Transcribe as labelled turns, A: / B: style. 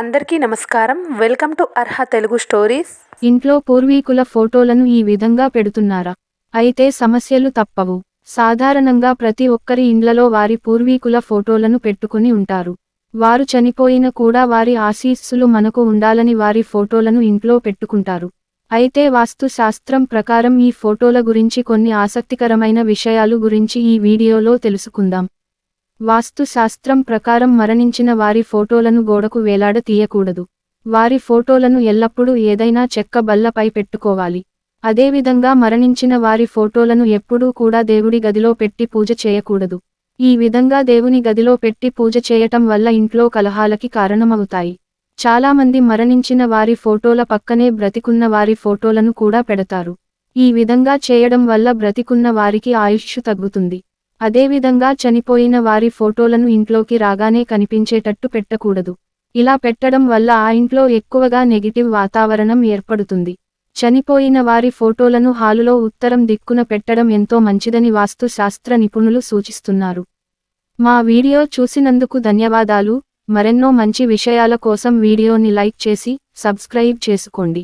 A: అందరికీ నమస్కారం. Welcome to Arha Telugu stories.
B: ఇంట్లో పూర్వీకుల ఫోటోలను ఈ విధంగా పెడుతున్నారా? అయితే సమస్యలు తప్పవు. సాధారణంగా ప్రతి ఒక్కరి ఇండ్లలో వారి పూర్వీకుల ఫోటోలను పెట్టుకుని ఉంటారు. వారు చనిపోయిన కూడా వారి ఆశీస్సులు మనకు ఉండాలని వారి ఫోటోలను ఇంట్లో పెట్టుకుంటారు. అయితే వాస్తు శాస్త్రం ప్రకారం ఈ ఫోటోల గురించి కొన్ని ఆసక్తికరమైన విషయాలు గురించి ఈ వీడియోలో తెలుసుకుందాం. వాస్తు శాస్త్రం ప్రకారం మరణించిన వారి ఫోటోలను గోడకు వేలాడ తీయకూడదు. వారి ఫోటోలను ఎల్లప్పుడూ ఏదైనా చెక్క బల్లపై పెట్టుకోవాలి. అదేవిధంగా మరణించిన వారి ఫోటోలను ఎప్పుడూ కూడా దేవుడి గదిలో పెట్టి పూజ చేయకూడదు. ఈ విధంగా దేవుని గదిలో పెట్టి పూజ చేయటం వల్ల ఇంట్లో కలహాలకి కారణమవుతాయి. చాలామంది మరణించిన వారి ఫోటోల పక్కనే బ్రతికున్న వారి ఫోటోలను కూడా పెడతారు. ఈ విధంగా చేయడం వల్ల బ్రతికున్న వారికి ఆయుష్ తగ్గుతుంది. అదేవిధంగా చనిపోయిన వారి ఫోటోలను ఇంట్లోకి రాగానే కనిపించేటట్టు పెట్టకూడదు. ఇలా పెట్టడం వల్ల ఆ ఇంట్లో ఎక్కువగా నెగిటివ్ వాతావరణం ఏర్పడుతుంది. చనిపోయిన వారి ఫోటోలను హాలులో ఉత్తరం దిక్కున పెట్టడం ఎంతో మంచిదని వాస్తు శాస్త్ర నిపుణులు సూచిస్తున్నారు. మా వీడియో చూసినందుకు ధన్యవాదాలు. మరెన్నో మంచి విషయాల కోసం వీడియోని లైక్ చేసి సబ్స్క్రైబ్ చేసుకోండి.